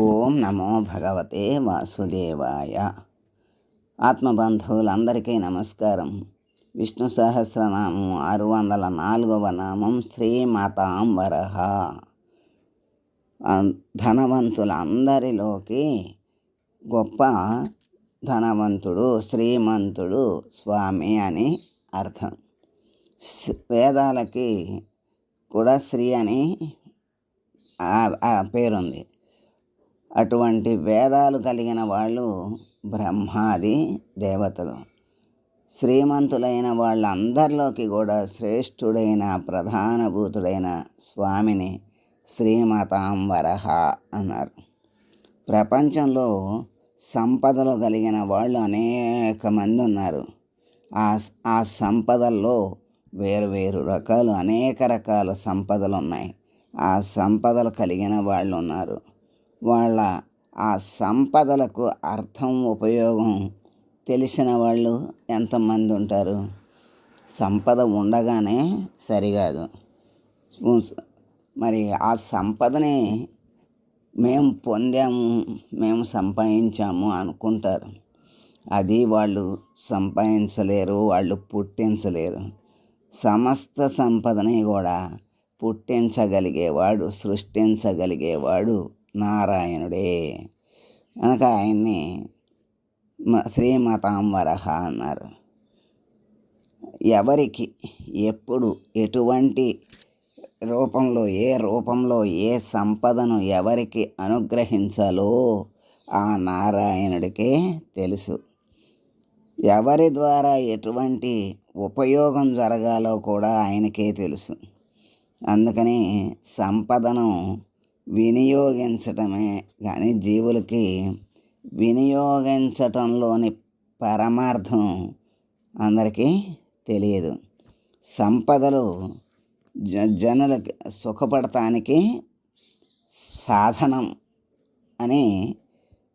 ఓం నమో భగవతే వాసుదేవాయ. ఆత్మబంధువులందరికీ నమస్కారం. విష్ణు సహస్రనామం ఆరు వందల నాలుగవ నామం శ్రీమాతాం వరహ ధనవంతులందరిలోకి గొప్ప ధనవంతుడు శ్రీమంతుడు స్వామి అని అర్థం. వేదాలకి కూడా శ్రీ అని పేరుంది. అటువంటి వేదాలు కలిగిన వాళ్ళు బ్రహ్మాది దేవతలు. శ్రీమంతులైన వాళ్ళందరిలోకి కూడా శ్రేష్ఠుడైన ప్రధానభూతుడైన స్వామిని శ్రీమతాం వరహ అన్నారు. ప్రపంచంలో సంపదలు కలిగిన వాళ్ళు అనేక మంది ఉన్నారు. ఆ ఆ సంపదల్లో వేరు వేరు రకాలు అనేక రకాల సంపదలు ఉన్నాయి. ఆ సంపదలు కలిగిన వాళ్ళు ఉన్నారు. వాళ్ళ ఆ సంపదలకు అర్థం ఉపయోగం తెలిసిన వాళ్ళు ఎంతమంది ఉంటారు? సంపద ఉండగానే సరికాదు మరి ఆ సంపదని మేము పొందాము మేము సంపాదించాము అనుకుంటారు. అది వాళ్ళు సంపాదించలేరు వాళ్ళు పుట్టించలేరు. సమస్త సంపదని కూడా పుట్టించగలిగేవాడు సృష్టించగలిగేవాడు నారాయణుడే. కనుక ఆయన్ని మ- అన్నారు. ఎవరికి ఎప్పుడు ఎటువంటి రూపంలో ఏ రూపంలో ఏ సంపదను ఎవరికి అనుగ్రహించాలో ఆ నారాయణుడికే తెలుసు. ఎవరి ద్వారా ఎటువంటి ఉపయోగం జరగాలో కూడా ఆయనకే తెలుసు. అందుకని సంపదను వినియోగించటమే కానీ జీవులకి వినియోగించటంలోని పరమార్థం అందరికీ తెలియదు. సంపదలు జ జనులకి సుఖపడటానికి సాధనం అని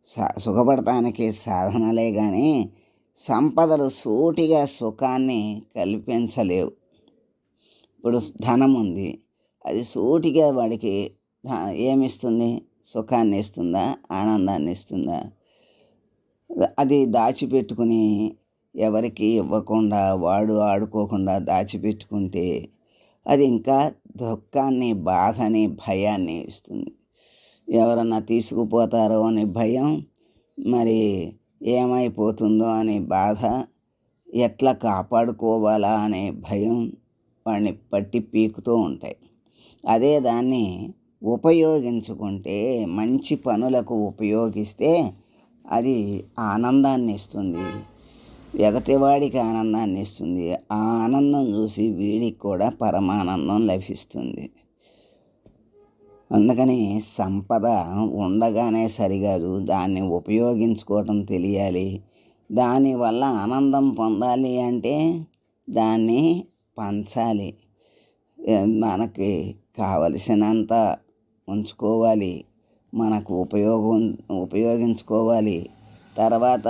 సా- సుఖపడటానికి సాధనలే కానీ సంపదలు సూటిగా సుఖాన్ని కల్పించలేవు. ఇప్పుడు ధనం ఉంది అది సూటిగా వాడికి ఏమిస్తుంది? సుఖాన్ని ఇస్తుందా ఆనందాన్ని ఇస్తుందా అది దాచిపెట్టుకుని ఎవరికి ఇవ్వకుండా వాడు ఆడుకోకుండా దాచిపెట్టుకుంటే అది ఇంకా దుఃఖాన్ని బాధని భయాన్ని ఇస్తుంది. ఎవరన్నా తీసుకుపోతారో అని భయం మరి ఏమైపోతుందో అనే బాధ ఎట్లా కాపాడుకోవాలా అనే భయం వాడిని పట్టి పీకుతూ ఉంటాయి. అదే దాన్ని ఉపయోగించుకుంటే మంచి పనులకు ఉపయోగిస్తే అది ఆనందాన్ని ఇస్తుంది. ఎదటివాడికి ఆనందాన్ని ఇస్తుంది. ఆ ఆనందం చూసి వీడికి కూడా పరమానందం లభిస్తుంది. అందుకని సంపద ఉండగానే సరికాదు దాన్ని ఉపయోగించుకోవటం తెలియాలి. దానివల్ల ఆనందం పొందాలి అంటే దాన్ని పంచాలి. మనకి కావలసినంత ఉంచుకోవాలి. మనకు ఉపయోగం ఉపయోగించుకోవాలి. తర్వాత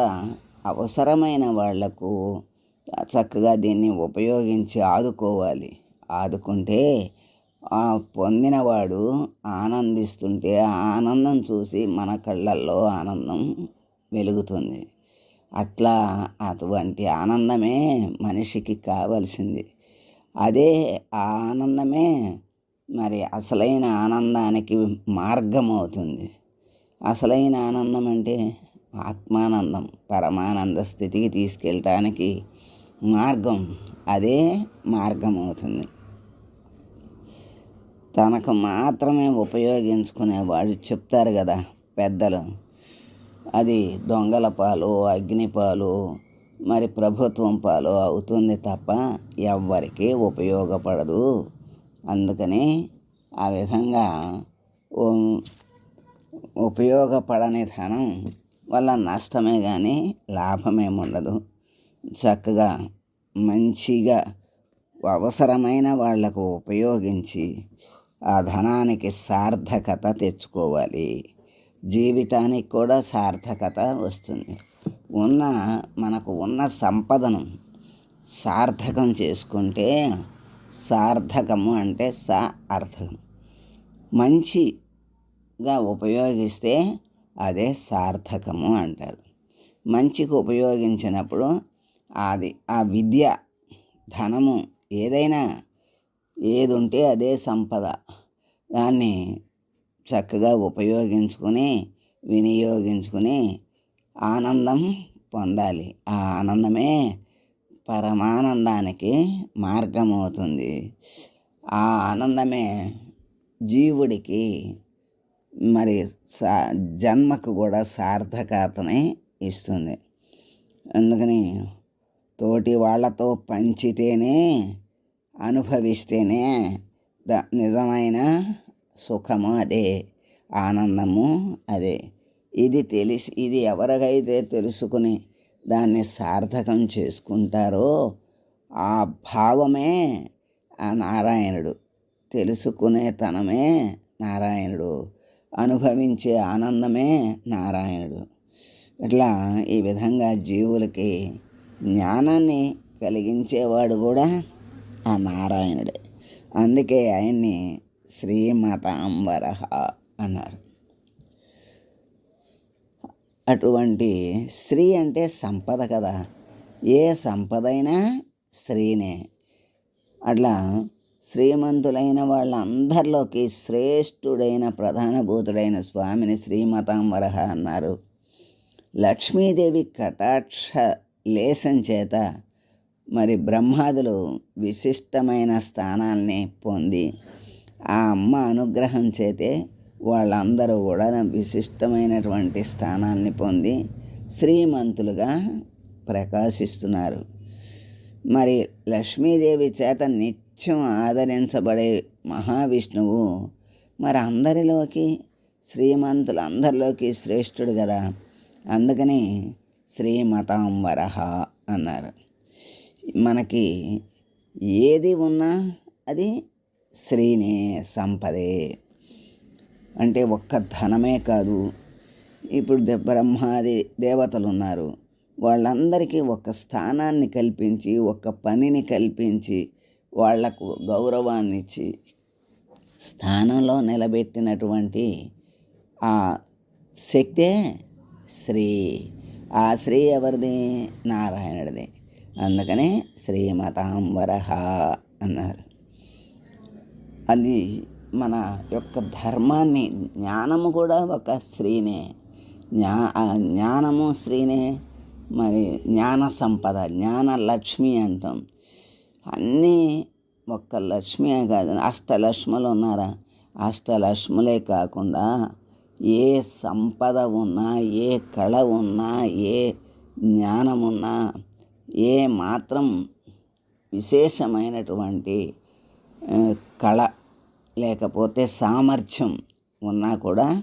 అవసరమైన వాళ్ళకు చక్కగా దీన్ని ఉపయోగించి ఆదుకోవాలి. ఆదుకుంటే ఆ పొందినవాడు ఆనందిస్తుంటే ఆ ఆనందం చూసి మన కళ్ళల్లో ఆనందం వెలుగుతుంది. అట్లా అటువంటి ఆనందమే మనిషికి కావలసింది. అదే ఆ ఆనందమే మరి అసలైన ఆనందానికి మార్గం అవుతుంది అసలైన ఆనందం అంటే ఆత్మానందం పరమానంద స్థితికి తీసుకెళ్ళటానికి మార్గం అదే మార్గం అవుతుంది తనకు మాత్రమే ఉపయోగించుకునేవాడు చెప్తారు కదా పెద్దలు అది దొంగల పాలు అగ్ని పాలు మరి ప్రభుత్వం పాలు అవుతుంది తప్ప ఎవ్వరికీ ఉపయోగపడదు. అందుకని ఆ విధంగా ఉపయోగపడని ధనం వల్ల నష్టమే కానీ లాభమేముండదు చక్కగా మంచిగా అవసరమైన వాళ్ళకు ఉపయోగించి ఆ ధనానికి సార్థకత తెచ్చుకోవాలి. జీవితానికి కూడా సార్థకత వస్తుంది. ఉన్న మనకు ఉన్న సంపదను సార్థకం చేసుకుంటే సార్థకము అంటే సా అర్థకం మంచిగా ఉపయోగిస్తే అదే సార్థకము అంటారు. మంచికి ఉపయోగించినప్పుడు అది ఆ విద్య ధనము ఏదైనా ఏది ఉంటే అదే సంపద. దాన్ని చక్కగా ఉపయోగించుకుని వినియోగించుకుని ఆనందం పొందాలి. ఆ ఆనందమే పరమానందానికి మార్గమవుతుంది. ఆ ఆనందమే జీవుడికి మరి సా జన్మకు కూడా సార్థకతని ఇస్తుంది. అందుకని తోటి వాళ్ళతో పంచితేనే అనుభవిస్తేనే ద నిజమైన సుఖము అదే ఆనందము అదే. ఇది తెలిసి ఇది ఎవరికైతే తెలుసుకుని దాన్ని సార్థకం చేసుకుంటారో ఆ భావమే ఆ నారాయణుడు. తెలుసుకునే తనమే నారాయణుడు. అనుభవించే ఆనందమే నారాయణుడు. ఇట్లా ఈ విధంగా జీవులకి జ్ఞానాన్ని కలిగించేవాడు కూడా ఆ నారాయణుడే. అందుకే ఆయన్ని శ్రీమతాంబర అన్నారు. అటువంటి స్త్రీ అంటే సంపద కదా. ఏ సంపద అయినా స్త్రీనే. అట్లా శ్రీమంతులైన వాళ్ళందరిలోకి శ్రేష్ఠుడైన ప్రధానభూతుడైన స్వామిని శ్రీమతాంబర అన్నారు. లక్ష్మీదేవి కటాక్ష లేసం చేత మరి బ్రహ్మాదులు విశిష్టమైన స్థానాల్ని పొంది ఆ అమ్మ అనుగ్రహం చేతే వాళ్ళందరూ కూడా విశిష్టమైనటువంటి స్థానాల్ని పొంది శ్రీమంతులుగా ప్రకాశిస్తున్నారు. మరి లక్ష్మీదేవి చేత నిత్యం ఆదరించబడే మహావిష్ణువు మరి అందరిలోకి శ్రీమంతులు అందరిలోకి శ్రేష్ఠుడు కదా. అందుకని శ్రీమతాంబర అన్నారు. మనకి ఏది ఉన్నా అది శ్రీనే సంపదే. అంటే ఒక్క ధనమే కాదు. ఇప్పుడు బ్రహ్మాది దేవతలు ఉన్నారు వాళ్ళందరికీ ఒక స్థానాన్ని కల్పించి ఒక పనిని కల్పించి వాళ్ళకు గౌరవాన్ని ఇచ్చి స్థానంలో నిలబెట్టినటువంటి ఆ శక్తే శ్రీ. ఆ శ్రీ ఎవరిది? నారాయణుడిది. అందుకనే శ్రీమతాంబరహ అన్నారు. అది మన యొక్క ధర్మాన్ని జ్ఞానము కూడా ఒక స్త్రీనే. జ్ఞా జ్ఞానము స్త్రీనే. మరి జ్ఞాన సంపద జ్ఞాన లక్ష్మి అంటాం. అన్నీ ఒక్క లక్ష్మియే కాదు. అష్టలక్ష్ములు ఉన్నారా? అష్టలక్ష్ములే కాకుండా ఏ సంపద ఉన్నా ఏ కళ ఉన్నా ఏ జ్ఞానం ఉన్నా ఏ మాత్రం విశేషమైనటువంటి కళ లేకపోతే సామర్థ్యం ఉన్నా కూడా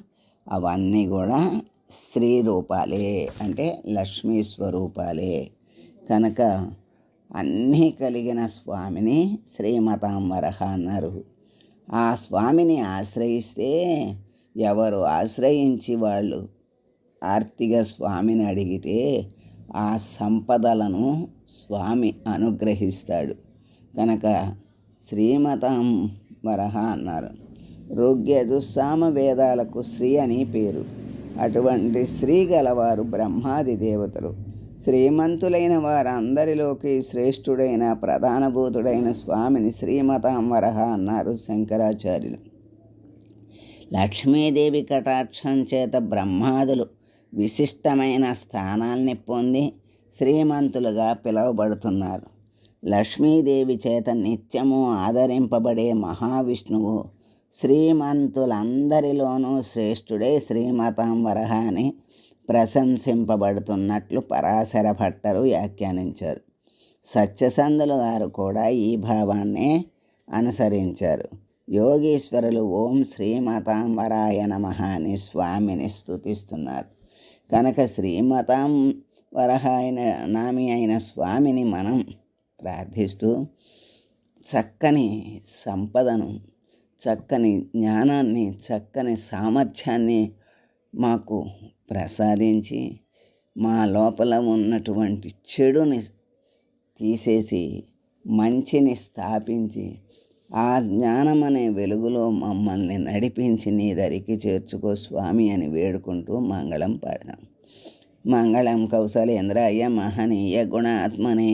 అవన్నీ కూడా స్త్రీ రూపాలే అంటే లక్ష్మీ స్వరూపాలే. కనుక అన్నీ కలిగిన స్వామిని శ్రీమతాంబర అన్నారు. ఆ స్వామిని ఆశ్రయిస్తే ఎవరు ఆశ్రయించి వాళ్ళు? ఆర్తిక స్వామిని అడిగితే ఆ సంపదలను స్వామి అనుగ్రహిస్తాడు. కనుక శ్రీమతం వరహ అన్నారు. రుగ్యదుస్సామ వేదాలకు శ్రీ అని పేరు. అటువంటి స్త్రీ గలవారు బ్రహ్మాది దేవతలు. శ్రీమంతులైన వారందరిలోకి శ్రేష్ఠుడైన ప్రధానభూతుడైన స్వామిని శ్రీమతాంబరహ అన్నారు శంకరాచార్యులు. లక్ష్మీదేవి కటాక్షం చేత బ్రహ్మాదులు విశిష్టమైన స్థానాల్ని పొంది శ్రీమంతులుగా పిలువబడుతున్నారు. లక్ష్మీదేవి చేత నిత్యము ఆదరింపబడే మహావిష్ణువు శ్రీమంతులందరిలోనూ శ్రేష్ఠుడే శ్రీమతాంబరహ అని ప్రశంసింపబడుతున్నట్లు పరాశర భట్టరు వ్యాఖ్యానించారు. సత్యసంధులు గారు కూడా ఈ భావాన్నే అనుసరించారు. యోగీశ్వరులు ఓం శ్రీమతాంబరాయ నమ అని స్వామిని స్థుతిస్తున్నారు కనుక శ్రీమతాం వరహ అయిన నామి అయిన స్వామిని మనం ప్రార్థిస్తూ చక్కని సంపదను చక్కని జ్ఞానాన్ని చక్కని సామర్థ్యాన్ని మాకు ప్రసాదించి మా లోపల ఉన్నటువంటి చెడుని తీసేసి మంచిని స్థాపించి ఆ జ్ఞానం అనే వెలుగులో మమ్మల్ని నడిపించి నీ దరికి చేర్చుకో స్వామి అని వేడుకుంటూ మంగళం పాడదాం. మంగళం కౌశలేంద్రాయ మహనీయ గుణాత్మనే